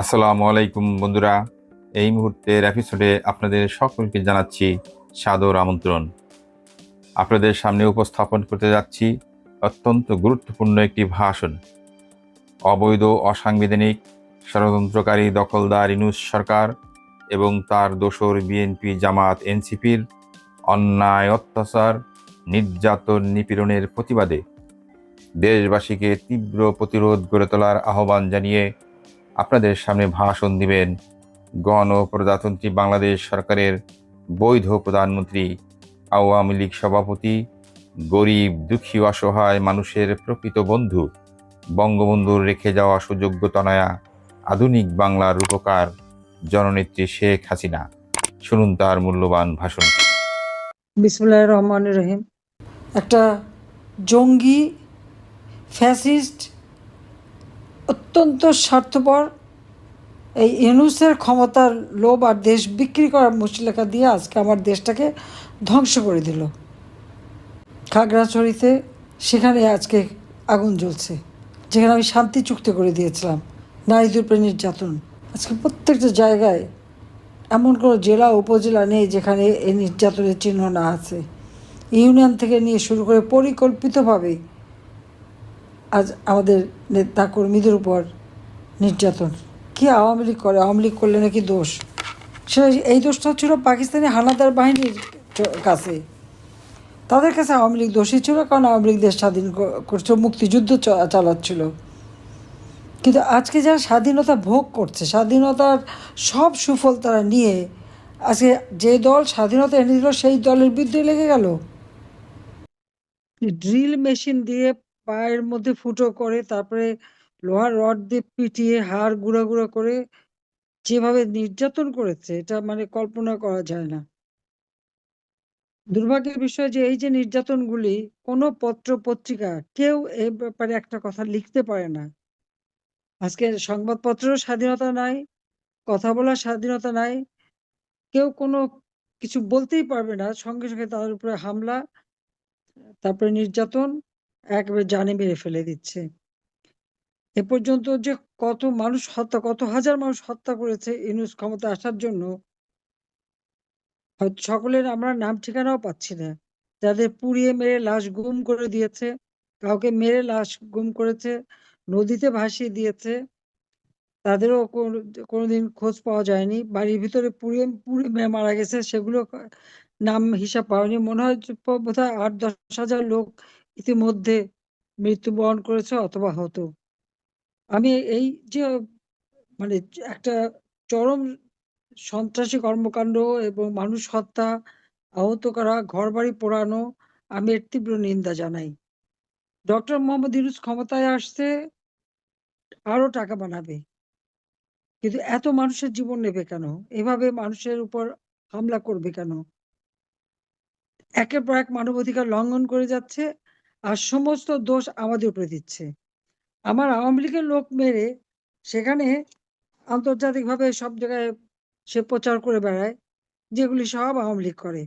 আসসালামু আলাইকুম বন্ধুরা। এই মুহূর্তের এপিসোডে আপনাদের সকলকে জানাচ্ছি সাদর আমন্ত্রণ। আপনাদের সামনে উপস্থাপন করতে যাচ্ছি অত্যন্ত গুরুত্বপূর্ণ একটি ভাষণ। অবৈধ, অসাংবিধানিক, ষড়যন্ত্রকারী দখলদার ইনুস সরকার এবং তার দোসর বিএনপি জামাত এনসিপির অন্যায়, অত্যাচার, নির্যাতন, নিপীড়নের প্রতিবাদে দেশবাসীকে তীব্র প্রতিরোধ গড়ে তোলার আহ্বান জানিয়ে আপনাদের সামনে ভাষণ দিবেন গণ প্রজাতন্ত্রী বাংলাদেশ সরকারের বৈধ প্রধানমন্ত্রী, আওয়ামী লীগ সভাপতি, গরিব, দুঃখী অসহায় মানুষের প্রকৃত বন্ধু, বঙ্গবন্ধুর রেখে যাওয়া সুযোগ্য তনয়া, আধুনিক বাংলার রূপকার জননেত্রী শেখ হাসিনা। শুনুন তার মূল্যবান ভাষণ। বিসমুল্লাহ রহমান রহিম। একটা জঙ্গি ফ্যাসিস্ট অত্যন্ত স্বার্থপর। এই ইউনুসের ক্ষমতার লোভ আর দেশ বিক্রি করার মুশলেখা দিয়ে আজকে আমার দেশটাকে ধ্বংস করে দিল। খাগড়াছড়িতে সেখানে আজকে আগুন জ্বলছে, যেখানে আমি শান্তি চুক্তি করে দিয়েছিলাম, নারীদের উপরে নির্যাতন। আজকে প্রত্যেকটা জায়গায় এমন কোনো জেলা উপজেলা নেই যেখানে এই নির্যাতনের চিহ্ন না আছে। ইউনিয়ন থেকে নিয়ে শুরু করে পরিকল্পিতভাবে আজ আমাদের নেতা কর্মীদের উপর নির্যাতন। কি আওয়ামী লীগ করে? আওয়ামী লীগ করলে নাকি দোষ? সেটা এই দোষটা ছিল পাকিস্তানি হানাদার বাহিনীর কাছে। তাদের কাছে আওয়ামী লীগ দোষী ছিল, কারণ আওয়ামী লীগ দেশ স্বাধীন করছে, মুক্তিযুদ্ধ চালাচ্ছিল। কিন্তু আজকে যারা স্বাধীনতা ভোগ করছে, স্বাধীনতার সব সুফল তারা নিয়ে আজকে যে দল স্বাধীনতা এনে দিল, সেই দলের বিরুদ্ধে লেগে গেল। ড্রিল মেশিন দিয়ে পায়ের মধ্যে ফুটো করে, তারপরে লোহার রড দিয়ে পিটিয়ে হাড় গুঁড়া গুঁড়া করে যেভাবে নির্যাতন করেছে, এটা মানে কল্পনা করা যায় না। দুর্ভাগ্যের বিষয় যে এই যে নির্যাতনগুলি, কোনো পত্র পত্রিকা কেউ এ ব্যাপারে একটা কথা লিখতে পারে না। আজকে সংবাদপত্রেরও স্বাধীনতা নাই, কথা বলার স্বাধীনতা নাই, কেউ কোনো কিছু বলতেই পারবে না। সঙ্গে সঙ্গে তাদের উপরে হামলা, তারপরে নির্যাতন একেবারে জানে মেরে ফেলে দিচ্ছে। এ পর্যন্ত যে কত মানুষ হত্যা, কত হাজার মানুষ হত্যা করেছে ইউনুস ক্ষমতা আসার জন্য সকলের আমরা নাম ঠিকানাও পাচ্ছি না। যাদের পুড়িয়ে মেরে লাশ গুম করে দিয়েছে, কাউকে মেরে লাশ গুম করেছে, নদীতে ভাসিয়ে দিয়েছে, তাদেরও কোনো- কোনোদিন খোঁজ পাওয়া যায়নি। বাড়ির ভিতরে পুড়িয়ে পুড়ে মেরে গেছে, সেগুলো নাম হিসাব পাওয়ানি মনে হয় বোধহয় আট, দশ হাজার লোক ইতিমধ্যে মৃত্যুবরণ করেছে অথবা হতো। আমি এই যে মানে একটা চরম সন্ত্রাসী কর্মকাণ্ড এবং মানুষ হত্যা, আহত করা, ঘরবাড়ি পোড়ানো, আমি এর তীব্র নিন্দা জানাই। ডক্টর মোহাম্মদ ইউনুস ক্ষমতায় আসছে আরও টাকা বানাবে। কিন্তু এত মানুষের জীবন নেবে কেন? এভাবে মানুষের উপর হামলা করবে কেন? একের পর এক মানবাধিকার লঙ্ঘন করে যাচ্ছে। আর সমস্ত দোষ আমাদের উপরে দিচ্ছে। আমার আওয়ামী লীগের লোক মেরে সেখানে আন্তর্জাতিকভাবে সব জায়গায় সে প্রচার করে বেড়ায়, যেগুলি সব আওয়ামী লীগ করে।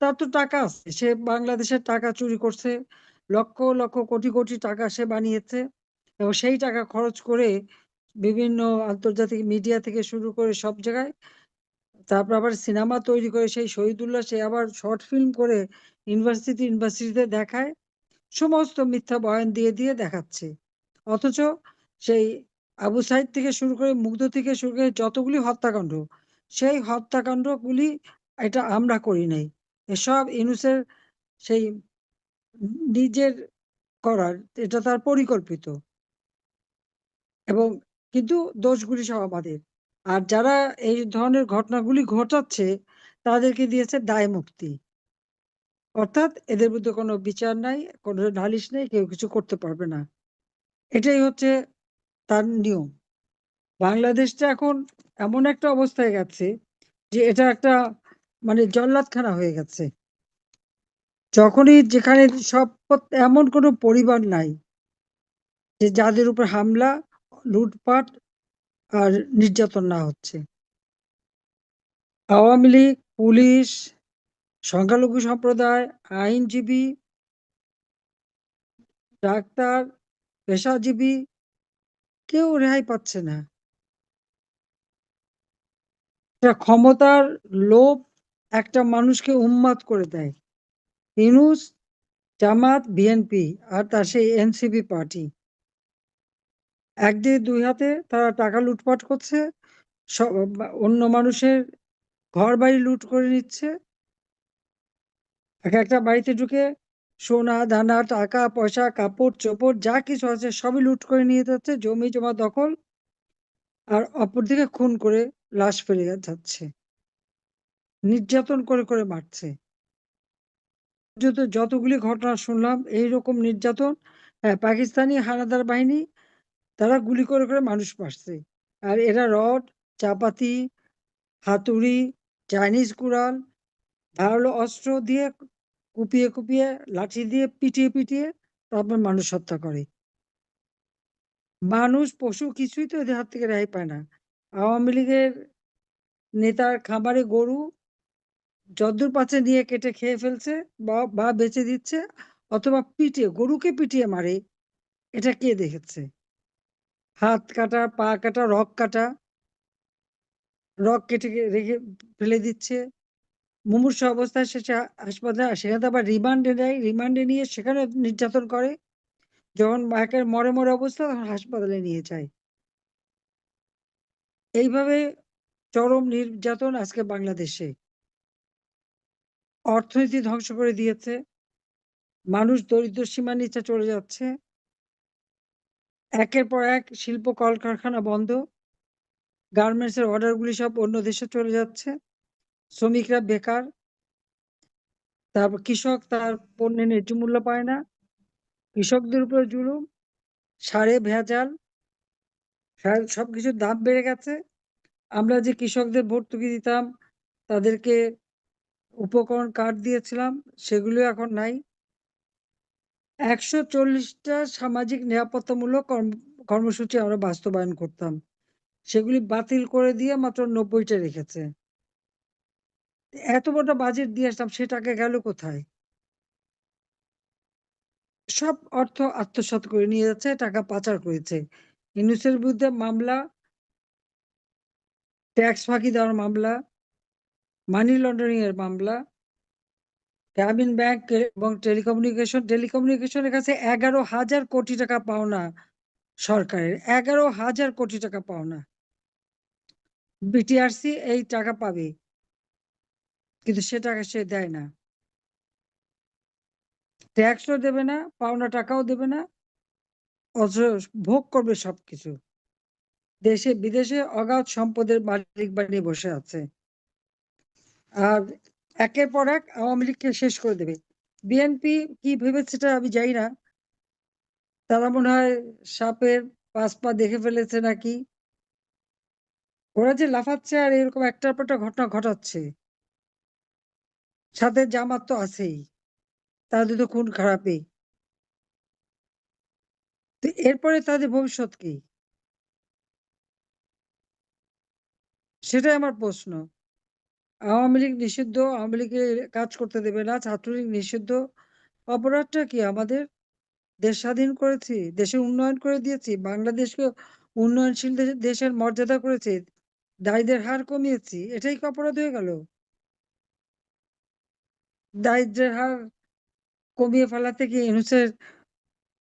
তার তো টাকা আছে, সে বাংলাদেশের টাকা চুরি করছে, লক্ষ লক্ষ কোটি কোটি টাকা সে বানিয়েছে এবং সেই টাকা খরচ করে বিভিন্ন আন্তর্জাতিক মিডিয়া থেকে শুরু করে সব জায়গায় তারপর আবার সিনেমা তৈরি করে সেই শহীদুল্লাহ সে আবার শর্ট ফিল্ম করে ইউনিভার্সিটি ইউনিভার্সিটিতে দেখায়। সমস্ত মিথ্যা বয়ান দিয়ে দিয়ে দেখাচ্ছে। অথচ সেই আবু সাইদ থেকে শুরু করে মুগ্ধ থেকে শুরু করে যতগুলি হত্যাকাণ্ড, সেই হত্যাকাণ্ডগুলি এটা আমরা করি নাই। এসব ইনুসের সেই নিজের করার, এটা তার পরিকল্পিত। এবং কিন্তু দোষগুলি সব আমাদের। আর যারা এই ধরনের ঘটনাগুলি ঘটাচ্ছে, তাদেরকে দিয়েছে দায় মুক্তি। অর্থাৎ এদের বিরুদ্ধে কোনো বিচার নাই, কোনো নালিশ নেই, কেউ কিছু করতে পারবে না। এটাই হচ্ছে তার নিয়ম। বাংলাদেশটা এখন এমন একটা অবস্থায় গেছে যে এটা একটা মানে জল্লাদখানা হয়ে গেছে। যখনই যেখানে সব এমন কোনো পরিবার নাই যে যাদের উপর হামলা, লুটপাট আর নির্যাতন না হচ্ছে। আওয়ামী লীগ, পুলিশ সংখ্যালঘু সম্প্রদায়, আইনজীবী, ডাক্তার, পেশাজীবী, কেউ রেহাই পাচ্ছে না। ক্ষমতার লোভ একটা মানুষকে উন্মাদ করে দেয়। ইউনূস, জামাত, বিএনপি আর তার সেই এনসিপি পার্টি। একদিকে দুই হাতে তারা টাকা লুটপাট করছে অন্য মানুষের ঘর বাড়ি লুট করে নিচ্ছে এক একটা বাড়িতে ঢুকে সোনা, দানা, টাকা, পয়সা, কাপড়, চোপড়, যা কিছু আছে সবই লুট করে নিয়ে যাচ্ছে, জমি, জমা, দখল। আর অপরদিকে খুন করে লাশ ফেলে যাচ্ছে। নির্যাতন করে করে মারছে। যত, যতগুলি ঘটনা শুনলাম এই রকম নির্যাতন হ্যাঁ পাকিস্তানি হানাদার বাহিনী, তারা গুলি করে করে মানুষ মারছে। আর এরা রড, চাপাতি, হাতুড়ি, চাইনিজ কুড়াল ধারালো অস্ত্র দিয়ে কুপিয়ে কুপিয়ে লাঠি দিয়ে পিটিয়ে পিটিয়ে তারপর মানুষ হত্যা করে। মানুষ, পশু কিছুই তো এদের হাত থেকে রেহাই পায় না। আওয়ামী লীগের নেতার খামারে গরু যদ্দূর পাচ্ছে নিয়ে কেটে খেয়ে ফেলছে বা বা বেচে দিচ্ছে অথবা পিটিয়ে, গরুকে পিটিয়ে মারে, এটা কে দেখেছে? হাত কাটা, পা কাটা, রক কাটা, রক কেটে রেখে ফেলে দিচ্ছে। মুমূর্ষ অবস্থায় সে হাসপাতালে সেখানে আবার রিমান্ডে নেয়। রিমান্ডে নিয়ে সেখানে নির্যাতন করে। যখন একের মরে মরে অবস্থা, তখন হাসপাতালে নিয়ে যায়। এইভাবে চরম নির্যাতন আজকে বাংলাদেশে। অর্থনীতি ধ্বংস করে দিয়েছে। মানুষ দরিদ্র সীমা নিচে চলে যাচ্ছে। একের পর এক শিল্প কলকারখানা বন্ধ। গার্মেন্টসের অর্ডারগুলি সব অন্য দেশে চলে যাচ্ছে। শ্রমিকরা বেকার তারপর কৃষক তার পণ্যের ন্যায্য মূল্য পায় না, কৃষকদের উপরে জুলুম, সারে ভেজাল সবকিছুর দাম বেড়ে গেছে। আমরা যে কৃষকদের ভর্তুকি দিতাম, তাদেরকে উপকরণ কার্ড দিয়েছিলাম, সেগুলো এখন নাই। একশো চল্লিশটা সামাজিক নিরাপত্তামূলক কর্ম, কর্মসূচি আমরা বাস্তবায়ন করতাম। সেগুলি বাতিল করে দিয়ে মাত্র নব্বইটা রেখেছে। এত বড় বাজেট দিয়ে আসলাম সে টাকা গেল কোথায়? সব অর্থ আত্মসাৎ করে নিয়ে যাচ্ছে, টাকা পাচার করেছে। ইউনুসের বিরুদ্ধে মামলা, ট্যাক্স ফাঁকি দেওয়ার মামলা মানি লন্ডারিং এর মামলা, গ্রামীণ ব্যাংক এবং টেলিকমিউনিকেশন, টেলিকমিউনিকেশনের কাছে এগারো হাজার কোটি টাকা পাওনা সরকারের, এগারো হাজার কোটি টাকা পাওনা। বিটিআরসি এই টাকা পাবে। কিন্তু সে টাকা সে দেয় না। ট্যাক্সও দেবে না, পাওনা টাকাও দেবে না, অথচ ভোগ করবে সবকিছু। দেশে, বিদেশে অগাধ সম্পদের মালিক বানিয়ে বসে আছে। আর একের পর এক আওয়ামী লীগকে শেষ করে দেবে। বিএনপি কি ভেবেছে সেটা আমি জানি না। তারা মনে হয় সাপের পাঁচ পা দেখে ফেলেছে নাকি? ওরা যে লাফাচ্ছে আর এরকম একটার পর একটা ঘটনা ঘটাচ্ছে। সাথে জামাত তো আছেই তাদের তো খুন খারাপই। তো এরপরে তাদের ভবিষ্যৎ কি? সেটাই আমার প্রশ্ন। আওয়ামী লীগ নিষিদ্ধ, আওয়ামী লীগের কাজ করতে দেবে না, ছাত্রলীগ নিষিদ্ধ। অপরাধটা কি আমাদের দেশ স্বাধীন করেছি দেশের উন্নয়ন করে দিয়েছি, বাংলাদেশকে উন্নয়নশীল দেশে- দেশের মর্যাদা করেছি দারিদ্রের হার কমিয়েছি, এটাই কি অপরাধ হয়ে গেল? দারিদ্রের হার কমিয়ে ফেলাতে কি ইউনুসের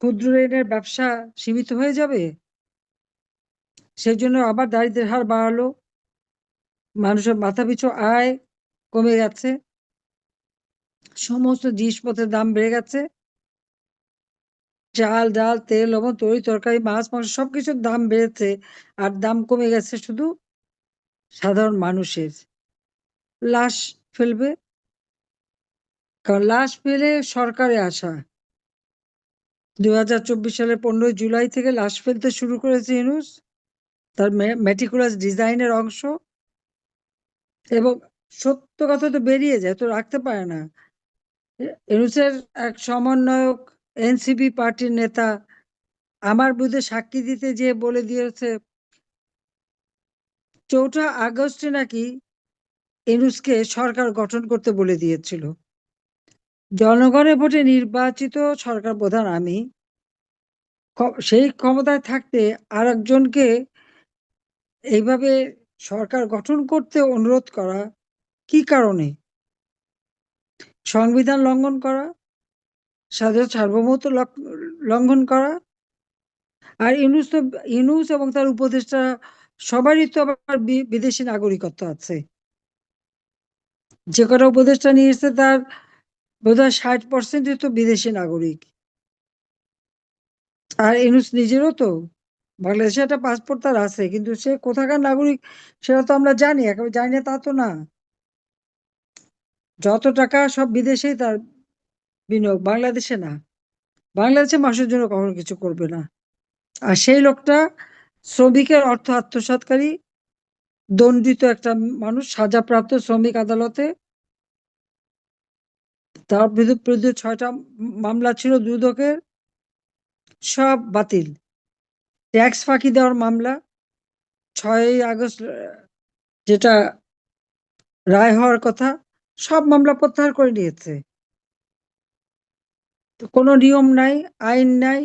ক্ষুদ্র ঋণের ব্যবসা সীমিত হয়ে যাবে? সেই জন্য আবার দারিদ্রের হার বাড়ালো। মানুষের মাথাপিছু আয় কমে গেছে সমস্ত জিনিসপত্রের দাম বেড়ে গেছে। চাল, ডাল, তেল, লবণ, তরি, তরকারি, মাছ, মাংস সবকিছুর দাম বেড়েছে আর দাম কমে গেছে শুধু সাধারণ মানুষের। লাশ ফেলবে। কারণ লাশ ফেলে সরকারে আসা। দু হাজার চব্বিশ সালের পনেরোই জুলাই থেকে লাশ ফেলতে শুরু করেছে ইউনুস তার মেটিকুলাস ডিজাইনের অংশ। এবং সত্য কথা তো বেরিয়ে যায়, তো রাখতে পারে না। ইউনুসের এক সমন্বয়ক এনসিপি পার্টির নেতা আমার বিরুদ্ধে সাক্ষী দিতে যেয়ে বলে দিয়েছে, চৌঠা আগস্টে নাকি ইউনুসকে সরকার গঠন করতে বলে দিয়েছিল। জনগণের ভোটে নির্বাচিত সরকার প্রধান আমি। সেই ক্ষমতায় থাকতে আরেকজনকে এইভাবে সরকার গঠন করতে অনুরোধ করা কি কারণে? সংবিধান লঙ্ঘন করা স্বাধীন সার্বভৌমত্ব লঙ্ঘন করা, আর ইউনুস তো, ইউনুস এবং তার উপদেষ্টা সবারই তো আবার বিদেশি নাগরিকত্ব আছে। যে কটা উপদেষ্টা নিয়ে এসছে তার বোধহয় ষাট পার্সেন্টই তো বিদেশি নাগরিক। আর এনুস নিজেরও তো, বাংলাদেশে একটা পাসপোর্ট তার আছে, কিন্তু সে কোথাকার নাগরিক সেটা তো আমরা জানি, একেবারে জানি না তা তো না। যত টাকা সব বিদেশেই তার বিনিয়োগ, বাংলাদেশে না। বাংলাদেশে মানুষের জন্য কখনো কিছু করবে না। আর সেই লোকটা শ্রমিকের অর্থ আত্মসাৎকারী, দণ্ডিত একটা মানুষ, সাজাপ্রাপ্ত শ্রমিক আদালতে তার বিরুদ্ধে ছয়টা মামলা ছিল দুদকের। সব বাতিল। ট্যাক্স ফাঁকি দেওয়ার মামলা। ছয়ই আগস্ট যেটা রায় হওয়ার কথা, সব মামলা প্রত্যাহার করে নিয়েছে। তো কোনো নিয়ম নাই, আইন নাই,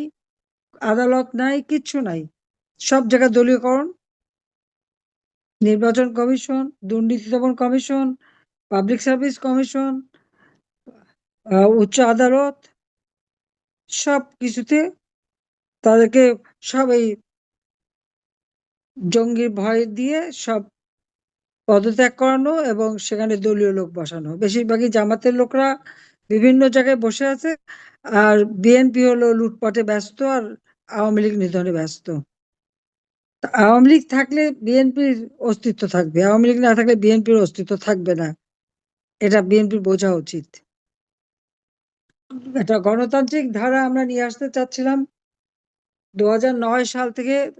আদালত নাই, কিচ্ছু নাই। সব জায়গায় দলীয়করণ, নির্বাচন কমিশন, দুর্নীতি দমন কমিশন, পাবলিক সার্ভিস কমিশন উচ্চ আদালত সব কিছুতে তাদেরকে সব এই জঙ্গির ভয় দিয়ে সব পদত্যাগ করানো এবং সেখানে দলীয় লোক বসানো। বেশিরভাগই জামাতের লোকরা বিভিন্ন জায়গায় বসে আছে আর বিএনপি হলো লুটপাটে ব্যস্ত আর আওয়ামী লীগ নিধনে ব্যস্ত। আওয়ামী লীগ থাকলে বিএনপির অস্তিত্ব থাকবে, আওয়ামী লীগ না থাকলে বিএনপির অস্তিত্ব থাকবে না। এটা বিএনপির বোঝা উচিত। একটা গণতান্ত্রিক ধারা আমরা নিয়ে আসতে চাচ্ছিলাম। দু সাল থেকে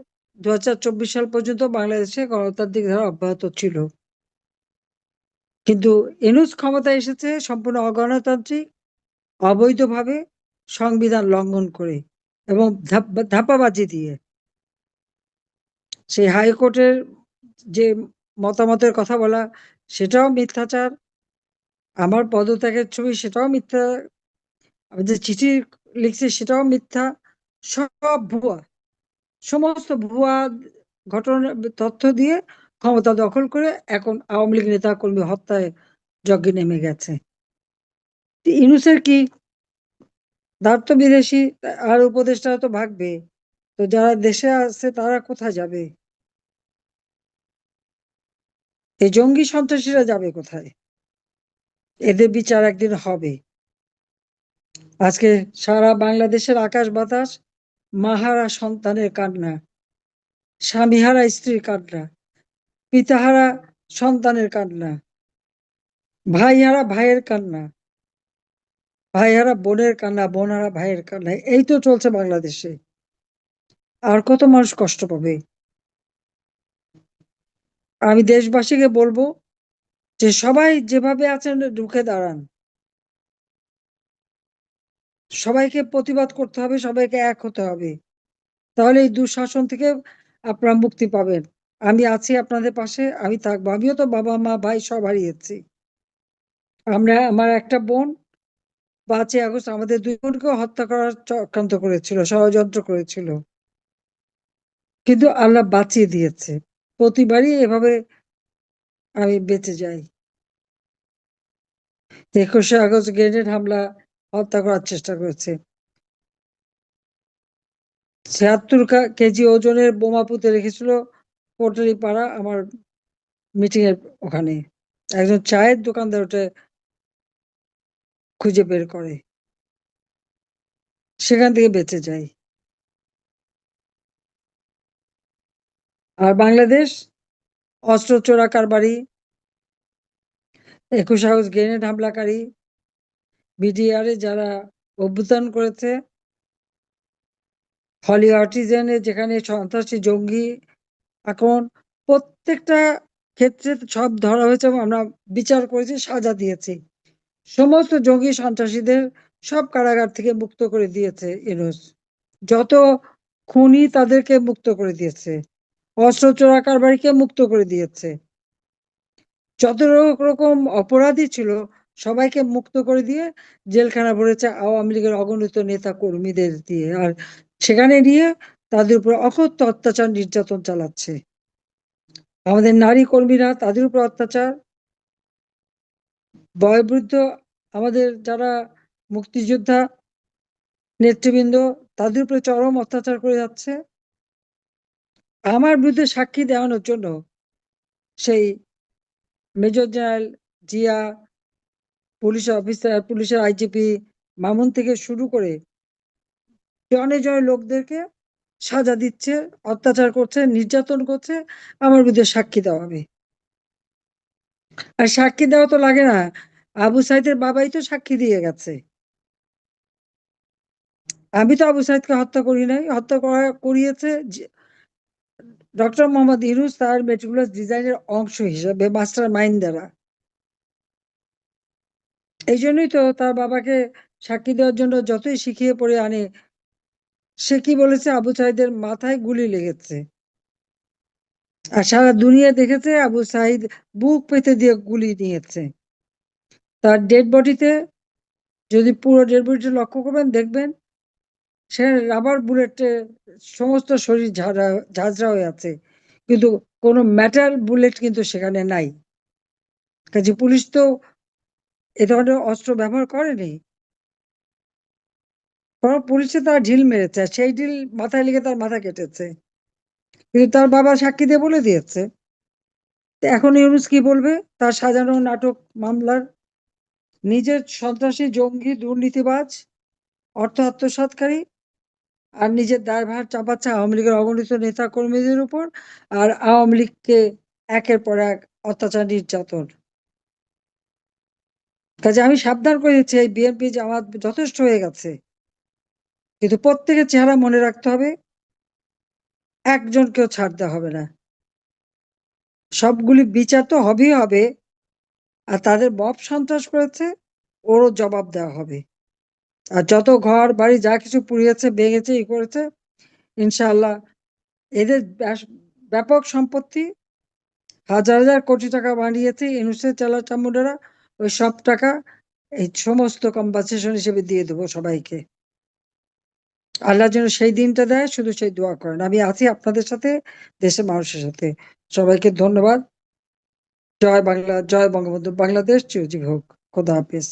দু হাজার চব্বিশ সাল পর্যন্ত বাংলাদেশে গণতান্ত্রিক ধারা অব্যাহত ছিল। কিন্তু এনুস ক্ষমতায় এসেছে সম্পূর্ণ অগণতান্ত্রিক, অবৈধভাবে সংবিধান লঙ্ঘন করে এবং ধাপ- ধাপ্পাবাজি দিয়ে। সেই হাইকোর্টের যে মতামতের কথা বলা, সেটাও মিথ্যাচার। আমার পদত্যাগের ছবি, সেটাও মিথ্যা আমি যে চিঠি লিখছি সেটাও মিথ্যা। সব ভুয়া। সমস্ত ভুয়া ঘটনা, তথ্য দিয়ে ক্ষমতা দখল করে এখন আওয়ামী লীগ নেতা কর্মী হত্যায় যজ্ঞে নেমে গেছে। তো ইউনুসের কি তার তো বিদেশি? আর উপদেষ্টা তো ভাগবে। তো যারা দেশে আছে তারা কোথায় যাবে? এই জঙ্গি সন্ত্রাসীরা যাবে কোথায়? এদের বিচার একদিন হবে। আজকে সারা বাংলাদেশের আকাশ বাতাস, মাহারা সন্তানের কান্না, স্বামীহারা স্ত্রীর কান্না, পিতাহারা সন্তানের কান্না, ভাইহারা ভাইয়ের কান্না, ভাইহারা বোনের কান্না, বোনহারা ভাইয়ের কান্না, এই তো চলছে বাংলাদেশে। আর কত মানুষ কষ্ট পাবে? আমি দেশবাসীকে বলব যে সবাই যেভাবে আছেন ঢুকে দাঁড়ান। সবাইকে প্রতিবাদ করতে হবে, সবাইকে এক হতে হবে। তাহলে এই দুঃশাসন থেকে আপনারা মুক্তি পাবেন। আমি আছি আপনাদের পাশে, আমি থাকব। আমিও তো বাবা, মা, ভাই সব হারিয়েছি আমরা, আমার একটা বোন, পাঁচই আগস্ট আমাদের দুই বোনকেও হত্যা করার চক্রান্ত করেছিল, ষড়যন্ত্র করেছিল। কিন্তু আল্লাহ বাঁচিয়ে দিয়েছে। প্রতিবারই এভাবে আমি বেঁচে যাই। একুশে আগস্ট গ্রেনেড হামলা হত্যা করার চেষ্টা করেছে। ছিয়াত্তর কেজি ওজনের বোমা পুঁতে রেখেছিল পোটারি পাড়া আমার মিটিং এর ওখানে। একজন চায়ের দোকানদার ওটা খুঁজে বের করে। সেখান থেকে বেঁচে যায়। আর বাংলাদেশ অস্ত্র চোরা কারবারি একুশ আগস্ট গ্রেনেড হামলাকারী বিডিআরে যারা অভ্যুত্থান করেছে হলি আর্টিজেনে যেখানে সন্ত্রাসী জঙ্গি এখন প্রত্যেকটা ক্ষেত্রে সব ধরা হয়েছে আমরা বিচার করেছি, সাজা দিয়েছি। সমস্ত জঙ্গি সন্ত্রাসীদের সব কারাগার থেকে মুক্ত করে দিয়েছে ইউনুস যত খুনি তাদেরকে মুক্ত করে দিয়েছে, অস্ত্র চোরা কারবারিকে মুক্ত করে দিয়েছে। যত রকম অপরাধী ছিল সবাইকে মুক্ত করে দিয়ে জেলখানা ভরেছে আওয়ামী লীগের অগণিত নেতা কর্মীদের দিয়ে। আর সেখানে নিয়ে তাদের উপর অকথ্য অত্যাচার নির্যাতন চালাচ্ছে। আমাদের নারী কর্মীরা তাদের উপর অত্যাচার, বয়োবৃদ্ধ, আমাদের যারা মুক্তিযোদ্ধা, নেতৃবৃন্দ, তাদের উপরে চরম অত্যাচার করে যাচ্ছে। আমার বিরুদ্ধে সাক্ষী দেওয়ানোর জন্য সেই major general Zia police officer, পুলিশের আইজিপি, মামুন থেকে শুরু করে জনে জনে লোকদেরকে সাজা দিচ্ছে, অত্যাচার করছে, নির্যাতন করছে, আমার বিরুদ্ধে সাক্ষী দেওয়া হবে। আর সাক্ষী দেওয়া তো লাগে না, আবু সাইদের বাবাই তো সাক্ষী দিয়ে গেছে। আমি তো আবু সাইদকে হত্যা করি নাই, হত্যা করা করিয়েছে ডক্টর মোহাম্মদ ইউনুস তার মেটিকুলাস ডিজাইনের অংশ হিসাবে মাস্টার মাইন্ড দ্বারা। এই জন্যই তো তার বাবাকে সাক্ষী দেওয়ার জন্য যতই শিখিয়ে পড়ে আনে, সে কি বলেছে? আবু সাহিদের মাথায় গুলি লেগেছে। আর সারা দুনিয়া দেখেছে আবু সাইদ বুক পেতে দিয়ে গুলি নিয়েছে। তার ডেড বডিতে যদি পুরো ডেড বডিটা লক্ষ্য করবেন, দেখবেন সে রাবার বুলেটে সমস্ত শরীর ঝাড়া, ঝাঁঝরা হয়ে আছে। কিন্তু কোনো ম্যাটার বুলেট কিন্তু সেখানে নাই। কাজে পুলিশ তো এ ধরনের অস্ত্র ব্যবহার করেনি। পুলিশে তার ঢিল মেরেছে সেই ঢিল মাথায় লেগে তার মাথা কেটেছে। কিন্তু তার বাবা সাক্ষী দিয়ে বলে দিয়েছে এখন ইউনুস কি বলবে? তার সাজানো নাটক মামলার নিজের সন্ত্রাসী, জঙ্গি, দুর্নীতিবাজ, অর্থ আত্মসাৎকারী আর নিজের দায়ভার চাপাচ্ছে আওয়ামী লীগের অগণিত নেতা কর্মীদের উপর, আর আওয়ামী লীগকে একের পর এক অত্যাচার, নির্যাতন। কাজে আমি সাবধান করে দিচ্ছি, এই বিএনপি জামাত যথেষ্ট হয়ে গেছে। কিন্তু প্রত্যেকের চেহারা মনে রাখতে হবে, একজনকেও ছাড় দেওয়া হবে না। সবগুলি বিচার তো হবেই হবে, আর তাদের মব সন্ত্রাস করেছে, ওরও জবাব দেওয়া হবে। আর যত ঘর বাড়ি যা কিছু পুড়িয়েছে, ভেঙেছে, ই করেছে, ইনশাআল্লাহ এদের ব্যাপক সম্পত্তি, হাজার হাজার কোটি টাকা বানিয়েছে ইনুসের চালা চামুন্ডারা ওই সব টাকা এই সমস্ত কম্পাসেশন হিসেবে দিয়ে দেবো সবাইকে। আল্লাহ যেন সেই দিনটা দেয়, শুধু সেই দোয়া করেন। আমি আছি আপনাদের সাথে, দেশের মানুষের সাথে। সবাইকে ধন্যবাদ। জয় বাংলা, জয় বঙ্গবন্ধু। বাংলাদেশ, চিরজীব হোক। খোদা হাফিজ।